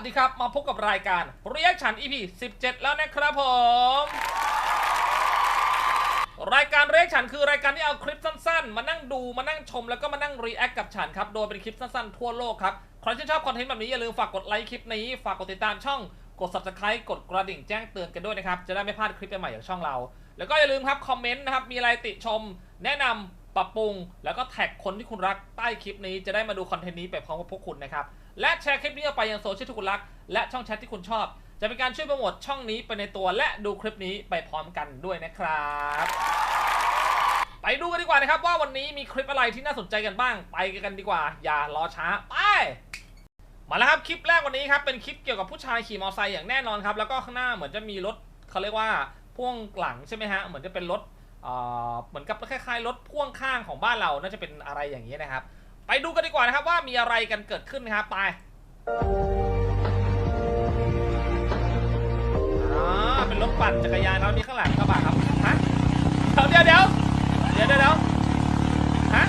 สดีครับมาพบกับรายการเรียกฉัน EP 17 แล้วนะครับผม รายการเรียกฉันคือรายการที่เอาคลิปสั้นๆ มานั่งดูมานั่งชมแล้วก็มานั่งรีแอคกับฉันครับ โดยเป็นคลิปสั้นๆ ทั่วโลกครับ ใครที่ชอบคอนเทนต์แบบนี้อย่าลืมฝากกดไลค์คลิปนี้ ฝากกดติดตามช่องกด subscribe กดกระดิ่งแจ้งเตือนกันด้วยนะครับ จะได้ไม่พลาดคลิปใหม่ๆจากช่องเรา แล้วก็อย่าลืมครับคอมเมนต์นะครับมีอะไรติชม แนะนำปรับปรุง แล้วก็แท็กคนที่คุณรักใต้คลิปนี้จะได้มาดูคอนเทนต์นี้ไปพร้อมกับพวกคุณนะครับ และแชร์คลิปนี้ออกไปยังโซเชียลที่คุณรัก และช่องแชทที่คุณชอบ จะเป็นการช่วยโปรโมทช่องนี้ไปในตัวและดูคลิปนี้ไปพร้อมกันด้วยนะครับ ไปดูกันดีกว่านะครับว่าวันนี้มีคลิปอะไรที่น่าสนใจกันบ้าง ไปกันดีกว่า อย่ารอช้าไปมาแล้วครับคลิปแรกวันนี้ครับเป็นคลิปเกี่ยวกับผู้ชายขี่มอเตอร์ไซค์อย่างแน่นอนครับแล้วก็ข้างหน้าเหมือนจะมีรถเขาเรียกว่าพ่วงหลังใช่ไหมฮะเหมือนจะเป็นรถเอ่อเหมือนกับคล้ายๆรถพ่วงข้างของบ้านเราน่าจะเป็นอะไรอย่างนี้นะครับ ไปดูกันดีกว่านะครับว่ามีอะไรกันเกิดขึ้นนะครับไปอ่าเป็นรถปั่นจักรยานแล้วมีข้างหลังกระบะครับฮะเดี๋ยวเดี๋ยวเดี๋ยวเดี๋ยวเดี๋ยวฮะ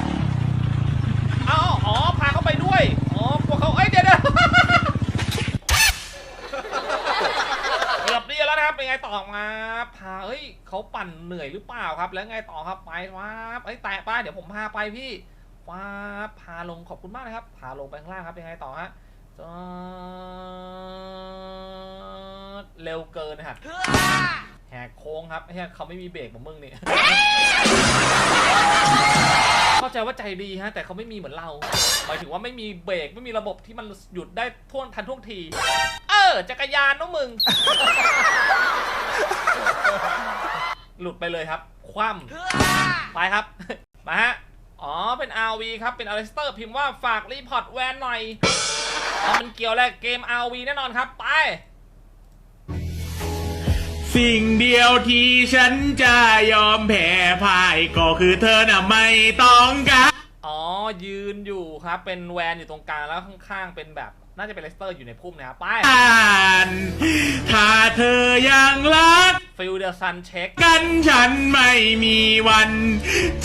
เอาอ๋อพาเขาไปด้วยอ๋อพวกเขาเอ้ยเดี๋ยวเดี๋ยวเกือบดีแล้วนะครับเป็นไงต่อมาพาเอ้ยเขาปั่นเหนื่อยหรือเปล่าครับ แล้วไงต่อครับไปว้าบเอ้ยแตะป้าเดี๋ยวผมพาไปพี่ ว้าพาลงขอบคุณมากนะครับ พาลงไปข้างล่างครับเป็นไงต่อฮะจอดเร็วเกินนะครับแหกโค้งครับเฮ้ยเขาไม่มีเบรกเหมือนมึงนี่เข้าใจว่าใจดีฮะแต่เขาไม่มีเหมือนเราหมายถึงว่าไม่มีเบรกไม่มีระบบที่มันหยุดได้ท่วงทันท่วงที เออจักรยานน้องมึง หลุดไปเลยครับ คว่ำไปครับมาฮะ อ๋อ เป็น RV ครับ เป็นอ l เลสเตอร์พิมพ์ว่าฝากรีพอร์ตแวนหน่อยอ๋อมันเกี่ยวแหละเกม RV แน่นอนครับ ไป สิ่งเดียวที่ฉันจะยอมแพ้พ่ายก็คือเธอน่ะไม่ต้องการ อ๋อ ยืนอยู่ครับ เป็นแวนอยู่ตรงกลางแล้วข้างๆ เป็นแบบ น่าจะเป็นเลสเตอร์อยู่ในพุ่มนะครับไปถ้าเธอยังรัก ฟิลเดอร์ซันเช็ค กันฉันไม่มีวัน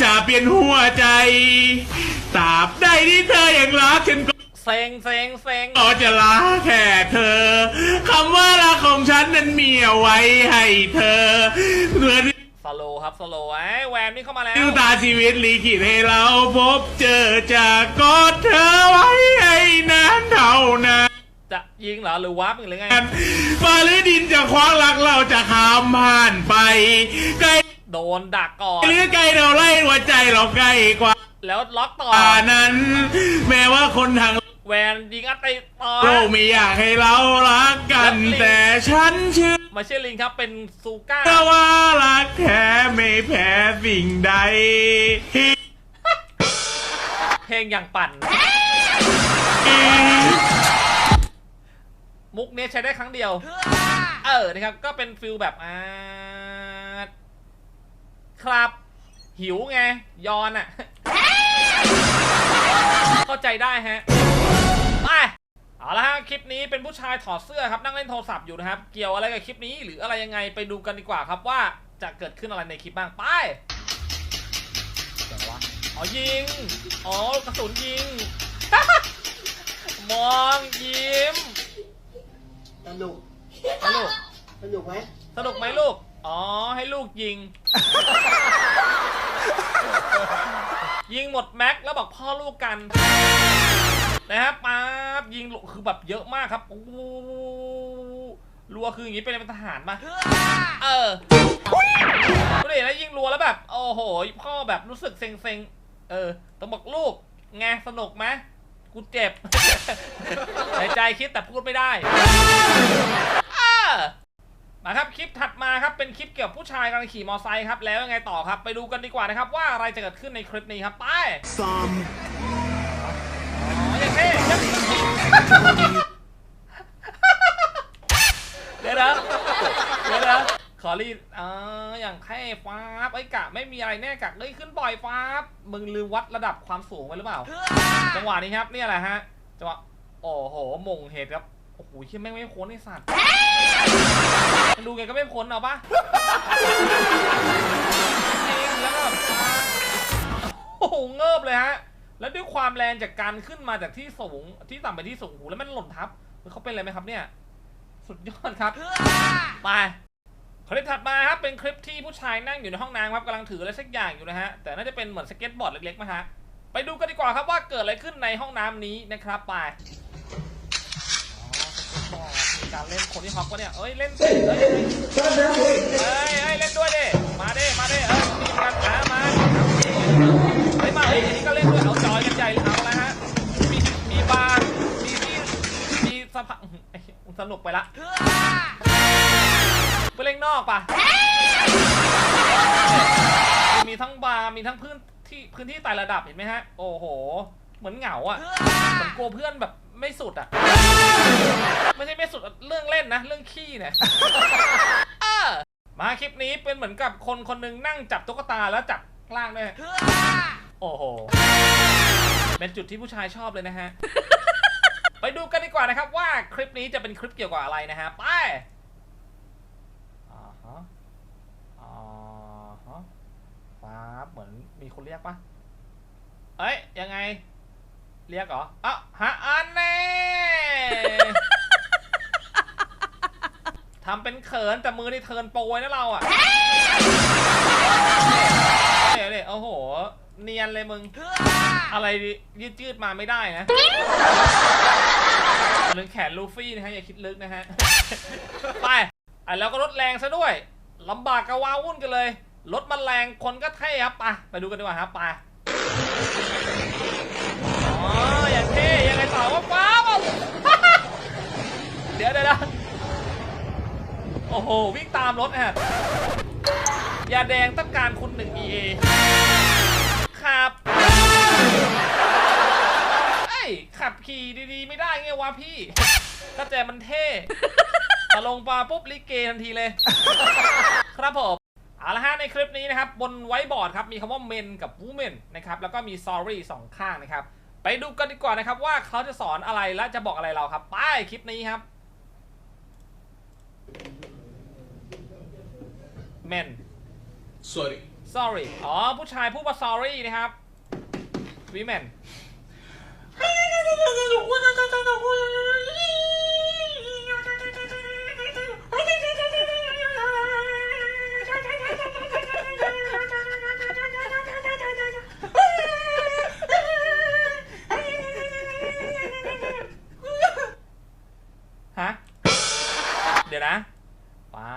จะเปลี่ยนหัวใจตราบใดที่เธอยังรักฉันก็เซ็งเซ็งเซ็งก็จะรักแค่เธอคำว่ารักของฉันนั้นมีเอาไว้ให้เธอเพื่อที่ สโลว์ครับสโลว์ไอ้แวนนี่เข้ามาแล้วดวงตาชีวิตลิขิตให้เราพบเจอจากกอดเธอไว้ให้นานเท่านานจะยิงเหรอหรือวาร์ปหรือไงฟ้าหรือดินจะคว้างรักเราจะข้ามผ่านไปไกลโดนดักก่อนหรือไกลเราไล่หัวใจเราใกล้กว่า แล้วล็อกต่อนั้น แม้ว่าคนทางแวนยิงอัดไปต่อโลกไม่อยากให้เรารักกัน แต่ฉันเชื่อไมาเชลินครับเป็นซูก้าว่ารักแท้ไม่แพ้สิ่งใด เพลงอย่างปั่น มุกเนี้ยใช้ได้ครั้งเดียว เออนะครับก็เป็นฟิลแบบอ่าครับ หิวไง ยอนอะเข้าใจได้ฮะไปเอา ละฮะคลิปนี้เป็นผู้ชายถอดเสื้อครับนั่งเล่นโทรศัพท์อยู่นะครับ เกี่ยวอะไรกับคลิปนี้หรืออะไรยังไงไปดูกันดีกว่าครับว่าจะเกิดขึ้นอะไรในคลิปบ้างไปเดี๋ยววะอ๋อยิง อ๋อกระสุนยิง มองยิ้ม สนุกนะลูกสนุกไหมสนุกไหมลูก อ๋อให้ลูกยิง ยิงหมดแม็กแล้วบอกพ่อลูกกัน นะครับป๊าบยิงคือแบบเยอะมากครับโอ้รัวคืออย่างนี้เป็นเป็นทหารมาเออดูดิแล้วยิงรัวแล้วแบบ โอ้โหพ่อแบบรู้สึกเซ็งๆเออต้องบอกลูกไงสนุกไหมกูเจ็บในใจคิดแต่พูดไม่ได้มาครับคลิปถัดมาครับเป็นคลิปเกี่ยวกับผู้ชายกำลังขี่มอเตอร์ไซค์ครับแล้วยังไงต่อครับ ไปดูกันดีกว่านะครับว่าอะไรจะเกิดขึ้นในคลิปนี้ครับไปอ๋ออย่างเท่ เดี๋ยวนะเดี๋ยวนะขอรีดอ่าอย่างเท่ฟ้าบไอ้ยกะไม่มีอะไรแน่กะเอ้ยขึ้นบ่อยฟ้าบมึงลืมวัดระดับความสูงไปหรือเปล่า จังหวะนี้ครับเนี่ยแหละฮะจังหวะโอ้โหมงเหตุครับโอ้โหเชี่ยแม่งไม่พ้นไอ้สัตว์มันดูไงก็ไม่พ้นเอาปะจริงแล้วก็โอ้โหเงิบเลยฮะ แล้วด้วยความแรงจากการขึ้นมาจากที่สูงที่ต่ำไปที่สูงโอ้โหแล้วมันหล่นทับเขาเป็นอะไรไหมครับเนี่ย สุดยอดครับไปคลิปถัดมาครับเป็นคลิปที่ผู้ชายนั่งอยู่ในห้องน้ำครับกำลังถืออะไรสักอย่างอยู่นะฮะแต่น่าจะเป็นเหมือนสเก็ตบอร์ดเล็กๆมาฮะไปดูกันดีกว่าครับว่าเกิดอะไรขึ้นในห้องน้ำนี้นะครับไปอ๋อสเก็ตบอร์ดมีการเล่นคนที่ฮอกวะเนี่ยเอ้ยเล่นสิเอ้ยเอ้ยเอ้ยเอ้ยเล่นด้วยดิมาดิมาดิเอ้ยมีกันหามาเฮ้ยมา เฮ้ยอันนี้ก็เล่นด้วยเอาจอยกันใหญ่เอาแล้วฮะ มีมีบาร์มีที่มีสะพาสนุกไปละไปเล่นนอกปะมีทั้งบาร์มีทั้งพื้นที่พื้นที่ไต่ระดับเห็นไหมฮะ โอ้โห เหมือนเหงาอะเหมือนกลัวเพื่อนแบบไม่สุดอะ ไม่ใช่ไม่สุดเรื่องเล่นนะ เรื่องขี้เนี่ยมาคลิปนี้เป็นเหมือนกับคนคนหนึงนั่งจับตุ๊กตาแล้วจับล่างด้วย โอ้โห เป็นจุดที่ผู้ชายชอบเลยนะฮะ ไปดูกันดีกว่านะครับว่าคลิปนี้จะเป็นคลิปเกี่ยวกับอะไรนะฮะ ไปอ่าฮะอ่าฮะฟ้าบเหมือนมีคนเรียกปะเอ้ย ยังไง เรียกเหรออะฮะอันแน่ทำเป็นเขินแต่มือนี่เทิร์นโปรยนะเราอะเดี๋ยวเดี๋ยวโอ้โห เนียนเลยมึง อะไรยืดยืดๆมาไม่ได้นะหรือแขนลูฟี่นะฮะ อย่าคิดลึกนะฮะ ไปอะแล้วก็ลดแรงซะด้วยลำบากกระวาวุ่นกันเลย รถมันแรงคนก็เท่ครับไปไปดูกันดีกว่าครับไปอ๋ออย่างเท่ยังไงต่อวะว้าวเดี๋ยวเดี๋ยวเดี๋ยวโอ้โห วิ่งตามรถฮะยาแดงต้องการคุณหนึ่ง EA ครับเอ้ยขับขี่ดีๆ ไม่ได้ไงวะพี่ก็แต่มันเท่พอลงมาปุ๊บลิเกทันทีเลย ครับผม เอาละฮะในคลิปนี้นะครับ บนไวท์บอร์ดครับ มีคำว่า men กับ women นะครับ แล้วก็มี sorry สองข้างนะครับ ไปดูกันดีกว่านะครับว่าเขาจะสอนอะไรและจะบอกอะไรเราครับ ไปคลิปนี้ครับ men sorry sorry อ๋อ ผู้ชายพูดว่า sorry นะครับ women ฮะ เดี๋ยวนะ ป๊า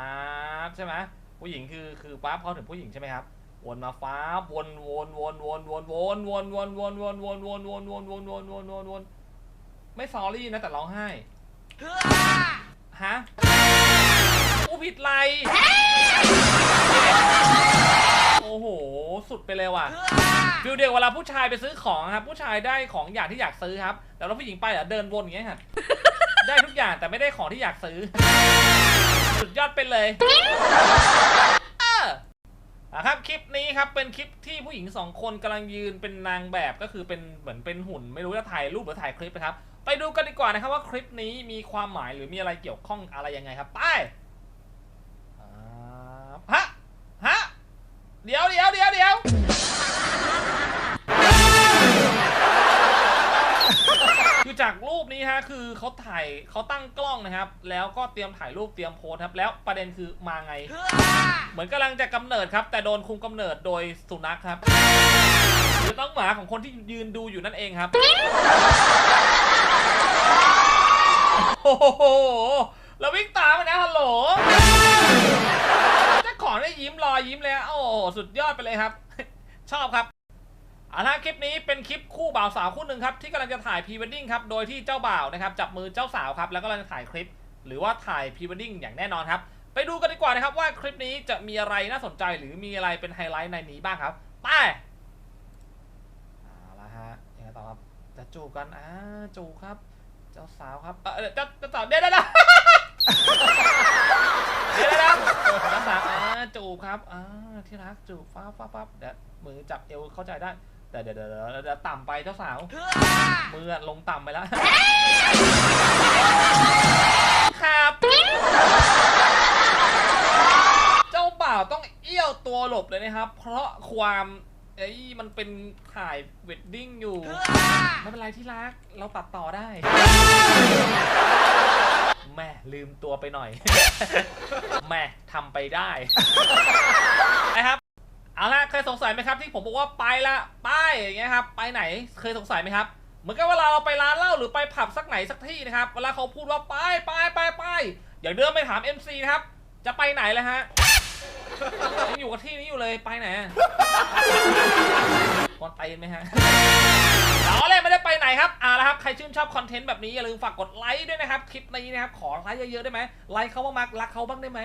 บใช่ไหมผู้หญิงคือ คือป๊าบเขาถึงผู้หญิงใช่ไหมครับ วนมาฟ้าบวนวนวนวนวนวนวนวนวนวนวนวนวนวนวนวนวนวนวนไม่ซอรี่นะแต่ร้องไห้ฮะผู้ผิดไรโอ้โห สุดไปเลยว่ะฟิลเดียวเวลาผู้ชายไปซื้อของครับ ผู้ชายได้ของอย่างที่อยากซื้อครับแต่เราผู้หญิงไปอะเดินวนอย่างเงี้ยฮะได้ทุกอย่างแต่ไม่ได้ของที่อยากซื้อ สุดยอดไปเลยเออ นะครับคลิปนี้ครับเป็นคลิปที่ผู้หญิงสองคนกำลังยืนเป็นนางแบบก็คือเป็นเหมือนเป็นหุ่น ไม่รู้จะถ่ายรูปหรือถ่ายคลิปนะครับ ไปดูกันดีกว่านะครับว่าคลิปนี้มีความหมายหรือมีอะไรเกี่ยวข้องอะไรยังไงครับไปฮะฮะเดี๋ยวเดี๋ยวเดี๋ยวเดี๋ยว นี้ฮะคือเขาถ่ายเขาตั้งกล้องนะครับ แล้วก็เตรียมถ่ายรูปเตรียมโพสครับ แล้วประเด็นคือมาไง เหมือนกำลังจะกำเนิดครับ แต่โดนคุมกำเนิดโดยสุนัขครับหรือต้องหมาของคนที่ยืนดูอยู่นั่นเองครับโอ้โหแล้ววิ่งตามไปนะฮัลโหลเจ้าของได้ยิ้มรอยยิ้มเลยอะโอ้โหสุดยอดไปเลยครับ ชอบครับ เอาละคลิปนี้เป็นคลิปคู่บ่าวสาวคู่หนึ่งครับที่กำลังจะถ่ายพรีเวดดิ้งครับโดยที่เจ้าบ่าวนะครับจับมือเจ้าสาวครับแล้วก็กำลังจะถ่ายคลิป หรือว่าถ่ายพรีเวดดิ้งอย่างแน่นอนครับไปดูกันดีกว่านะครับว่าคลิปนี้จะมีอะไรน่าสนใจหรือมีอะไรเป็นไฮไลท์ในนี้บ้างครับไปเอาละฮะยังไงต่อครับจะจูบกันอ่าจูบครับ เจ้าสาวครับเออเจ้าเจ้าสาวเดี๋ยวเดี๋ยวเดี๋ยวเดี๋ยวเดี๋ยวเดี๋ยวเจ้าสาวอ่าจูบครับอ่าที่รักจูบฟ้าฟ้าฟ้าเดี๋ยวมือจับเอวเข้าใจได้ แต่เดี๋ยวเดี๋ยวเดี๋ยวเดี๋ยวต่ำไปเจ้าสาว มืออะลงต่ำไปแล้ว ครับ เจ้าบ่าวต้องเอี้ยวตัวหลบเลยนะครับ เพราะความเอ้ยมันเป็นถ่ายเวดดิ้งอยู่ ไม่เป็นไรที่รัก เราตัดต่อได้ลืมตัวไปหน่อยแหม่ทำไปได้นะครับ เอาละเคยสงสัยไหมครับที่ผมบอกว่าไปละไปอย่างเงี้ยครับไปไหนเคยสงสัยไหมครับ เหมือนกับเวลาเราไปร้านเหล้าหรือไปผับสักไหนสักที่นะครับเวลาเขาพูดว่าไปไปไปไปอย่างเดิมไปถาม MC นะครับ จะไปไหนเลยฮะยังอยู่กับที่นี้อยู่เลยไปไหน อะคนไปไหมฮะเอาเลยไม่ได้ไปไหนครับเอาละครับ ใครชื่นชอบคอนเทนต์แบบนี้อย่าลืมฝากกดไลค์ด้วยนะครับ คลิปนี้นะครับ ขอไลค์เยอะๆได้ไหมไลค์เขาบ้างมักรักเขาบ้างได้ไหม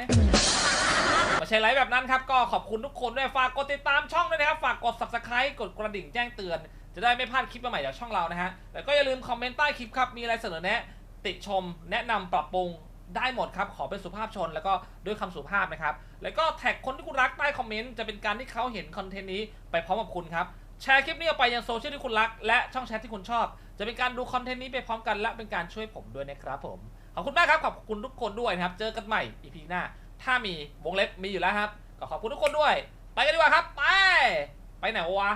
ไม่ใช่ไลฟ์แบบนั้นครับ ก็ขอบคุณทุกคนด้วย ฝากกดติดตามช่องด้วยนะครับ ฝากกด subscribe กดกระดิ่งแจ้งเตือน จะได้ไม่พลาดคลิปใหม่จากช่องเรานะฮะ แล้วก็อย่าลืมคอมเมนต์ใต้คลิปครับ มีอะไรเสนอแนะ ติชม แนะนำปรับปรุงได้หมดครับ ขอเป็นสุภาพชนแล้วก็ด้วยคำสุภาพนะครับ แล้วก็แท็กคนที่คุณรักใต้คอมเมนต์จะเป็นการที่เขาเห็นคอนเทนต์นี้ไปพร้อมกับคุณครับ แชร์คลิปนี้ออกไปยังโซเชียลที่คุณรัก และช่องแชทที่คุณชอบ จะเป็นการดูคอนเทนต์นี้ไปพร้อมกันและเป็นการช่วยผมด้วยนะครับผม ขอบคุณมากครับ ขอบคุณทุกคนด้วยนะครับ เจอกันใหม่ EP หน้า ถ้ามีวงเล็บมีอยู่แล้วครับ ก็ขอบคุณทุกคนด้วย ไปกันดีกว่าครับ ไป ไปไหนวะ